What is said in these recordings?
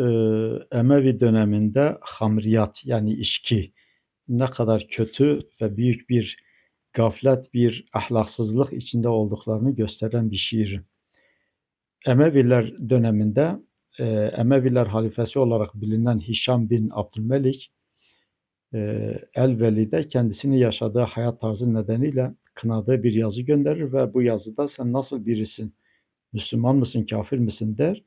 e, Emevi döneminde hamriyat yani içki ne kadar kötü ve büyük bir gaflet, bir ahlaksızlık içinde olduklarını gösteren bir şiir. Emeviler döneminde e, Emeviler halifesi olarak bilinen Hişam bin Abdülmelik e, Elveli'de kendisini yaşadığı hayat tarzı nedeniyle kınadığı bir yazı gönderir ve bu yazıda sen nasıl birisin, Müslüman mısın, kafir misin der.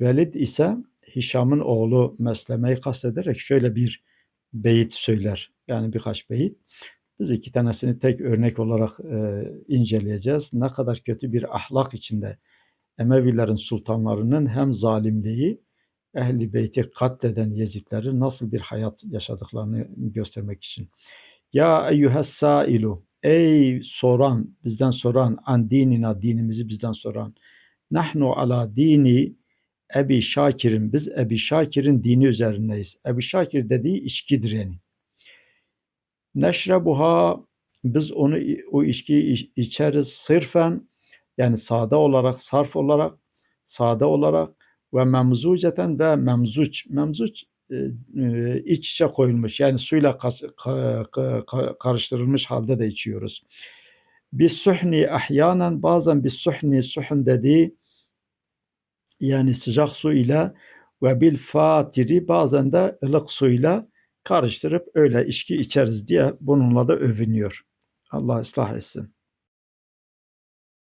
Velid ise Hişam'ın oğlu Mesleme'yi kastederek şöyle bir beyit söyler. Yani birkaç beyit. Biz iki tanesini tek örnek olarak e, inceleyeceğiz. Ne kadar kötü bir ahlak içinde Emevilerin sultanlarının hem zalimliği, ehli beyti katleden Yezidlerin nasıl bir hayat yaşadıklarını göstermek için. Ya eyyühes sailu, ey soran, bizden soran, an dinina, dinimizi bizden soran. Nahnu ala dini Ebi Şakir'in, biz Ebi Şakir'in dini üzerindeyiz. Ebi Şakir dediği içkidir yani. Neşrebuha, biz onu, o içkiyi içeriz sırfen, yani sade olarak, sarf olarak, sade olarak ve memzuceten ve memzuç. Memzuç e, e, iç içe koyulmuş yani suyla karıştırılmış halde de içiyoruz. Biz suhni ahyanen bazen biz suhni suhun dediği yani sıcak su ile ve bil fatiri bazen de ılık suyla karıştırıp öyle içki içeriz diye bununla da övünüyor. Allah ıslah etsin.